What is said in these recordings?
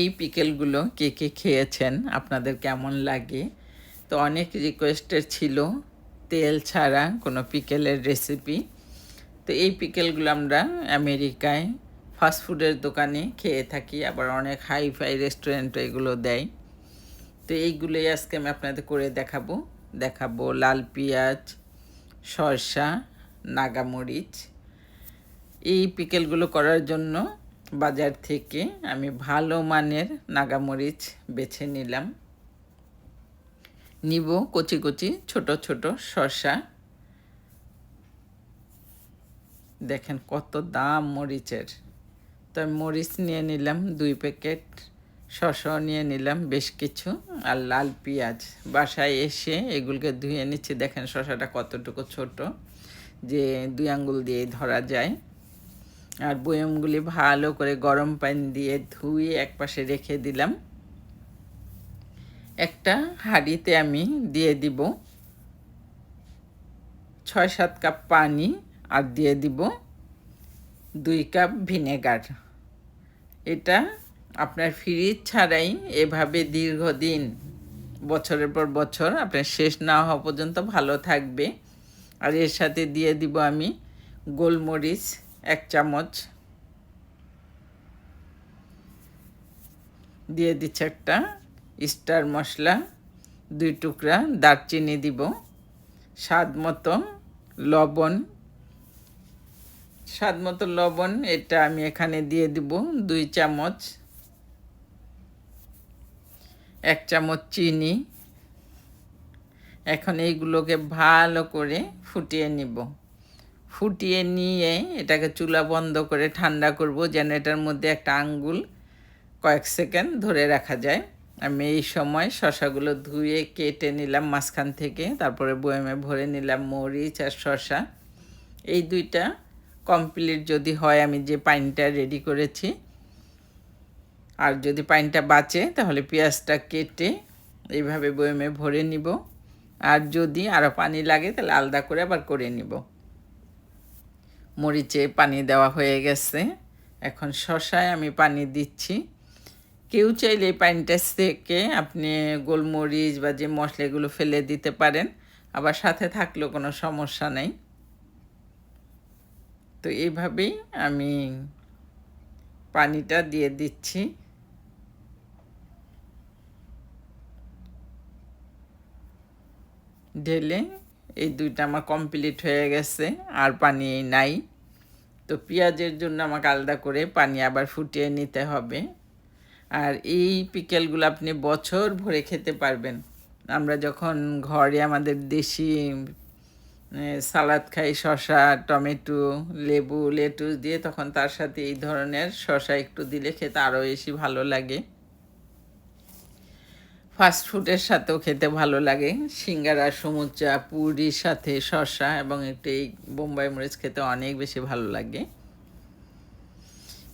এই পিকেলগুলো কে কে খেয়েছেন, আপনাদের কেমন লাগে? তো অনেক রিকোয়েস্টের ছিল, তেল ছাড়া কোনো পিকেলের রেসিপি তো এই পিকেলগুলো আমরা আমেরিকায় ফাস্টফুডের দোকানে খেয়ে থাকি, আবার অনেক হাই ফাই রেস্টুরেন্ট এগুলো দেয়। তো এইগুলোই আজকে আমি আপনাদের করে দেখাবো। দেখাবো লাল পেঁয়াজ শসা নাগামরিচ এই পিকেলগুলো করার জন্য বাজার থেকে আমি ভালো মানের নাগামরিচ বেছে নিলাম। নিব কচি কচি, ছোট ছোট শসা। দেখেন কত দাম মরিচের। তো মরিচ নিয়ে নিলাম, দুই প্যাকেট। শসাও নিয়ে নিলাম বেশ কিছু আর লাল পেঁয়াজ। বাসায় এসে এগুলোকে ধুয়ে নিচ্ছি। দেখেন শসাটা কতটুকু ছোট, যে দুই আঙ্গুল দিয়ে ধরা যায়। আর বয়মগুলি ভালো করে গরম পানি দিয়ে ধুয়ে একপাশে রেখে দিলাম। একটা হাঁড়িতে আমি দিয়ে দিব ছয় সাত কাপ পানি আর দিয়ে দিব দুই কাপ ভিনেগার। এটা আপনার ফ্রিজ ছাড়াই এভাবে দীর্ঘদিন, বছরের পর বছর আপনার শেষ না হওয়া পর্যন্ত ভালো থাকবে। আর এর সাথে দিয়ে দিব আমি গোলমরিচ এক চামচ দিয়ে দিচ্ছে একটা স্টার মশলা, দুই টুকরা দারচিনি দিব, স্বাদ মতো লবণ। স্বাদ মতো লবণ এটা আমি এখানে দিয়ে দিব দুই চামচ। এক চামচ চিনি। এখন এইগুলোকে ভালো করে ফুটিয়ে নিব। ফুটিয়ে নিয়ে এটাকে চুলা বন্ধ করে ঠান্ডা করব, যেন এটার মধ্যে একটা আঙ্গুল কয়েক সেকেন্ড ধরে রাখা যায়। আমি এই সময় শশাগুলো ধুয়ে কেটে নিলাম মাঝখান থেকে, তারপরে বয়ামে ভরে নিলাম মরিচ আর শশা। এই দুইটা কমপ্লিট যদি হয়, আমি যে পানিটা রেডি করেছি, আর যদি পানিটা বাঁচে, তাহলে পেঁয়াজটা কেটে এইভাবে বয়ামে ভরে নিব। আর যদি আরও পানি লাগে, তাহলে আলাদা করে আবার করে নিব। মরিচে পানি দেওয়া হয়ে গেছে। এখন শশায় আমি পানি দিচ্ছি। কেউ চাইলে এই পানিটা থেকে আপনি গোলমরিচ বা যে মশলাগুলো ফেলে দিতে পারেন, আবার সাথে থাকলেও কোনো সমস্যা নেই। তো এইভাবেই আমি পানিটা দিয়ে দিচ্ছি। ঢেলে এই দুইটা আমার কমপ্লিট হয়ে গেছে, আর পানি নাই। তো পেঁয়াজের জন্য আমাকে আলাদা করে পানি আবার ফুটিয়ে নিতে হবে। আর এই পিকেলগুলো আপনি বছর ভরে খেতে পারবেন। আমরা যখন ঘরে আমাদের দেশি সালাদ খাই শশা টমেটো, লেবু, লেটুস দিয়ে, তখন তার সাথে এই ধরনের শশা একটু দিলে খেতে আরও বেশি ভালো লাগে। ফাস্ট ফুডের সাথেও খেতে ভালো লাগে। সিঙ্গারা, সমুচা, পুরির সাথে শসা এবং একটু এই বোম্বাই মরিচ খেতে অনেক বেশি ভালো লাগে।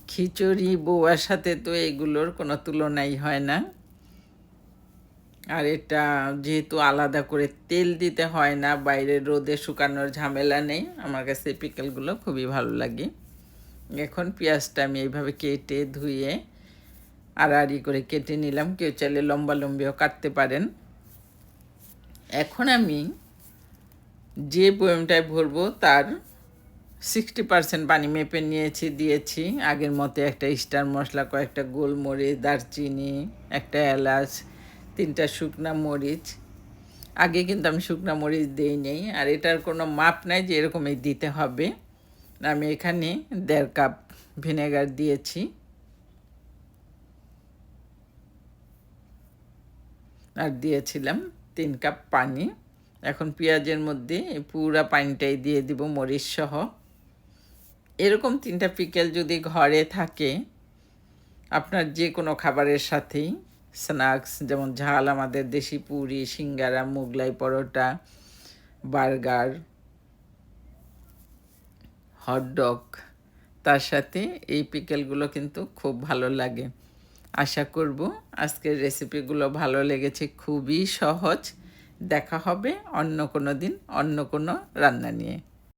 খিচুড়ি বৌয়ার সাথে তো এগুলোর কোনো তুলনাই হয় না। আর এটা যেহেতু আলাদা করে তেল দিতে হয় না, বাইরে রোদে শুকানোর ঝামেলা নেই, আমার কাছে পিকেলগুলো খুবই ভালো লাগে। এখন পেঁয়াজটা আমি এইভাবে কেটে ধুয়ে আড়াআড়ি করে কেটে নিলাম। কেউ চাইলে লম্বা লম্বিও কাটতে পারেন। এখন আমি যে বয়মটায় ভরবো তার সিক্সটি পার্সেন্ট পানি মেপে নিয়েছি, দিয়েছি। আগের মতো একটা স্টার মশলা, কয়েকটা গোলমরিচ, দারচিনি, একটা এলাচ, তিনটা শুকনা মরিচ। আগে কিন্তু আমি শুকনা মরিচ দিই নেই। আর এটার কোনো মাপ নাই যে এরকমই দিতে হবে। আমি এখানে দেড় কাপ ভিনেগার দিয়েছি। আর দিয়েছিলাম তিন কাপ পানি। এখন পেঁয়াজের মধ্যে পুরা পানিটাই দিয়ে দিব, মরিচ সহ। এরকম তিনটা পিকেল যদি ঘরে থাকে, আপনার যে কোনো খাবারের সাথেই, স্ন্যাক্স যেমন ঝাল আমাদের দেশি পুরি, সিঙ্গারা, মোগলাই পরোটা, বার্গার, হটডগ, তার সাথে এই পিকেলগুলো কিন্তু খুব ভালো লাগে। আশা করব আজকের রেসিপিগুলো ভালো লেগেছে, খুবই সহজ। দেখা হবে অন্য কোনো দিন, অন্য কোনো রান্না নিয়ে।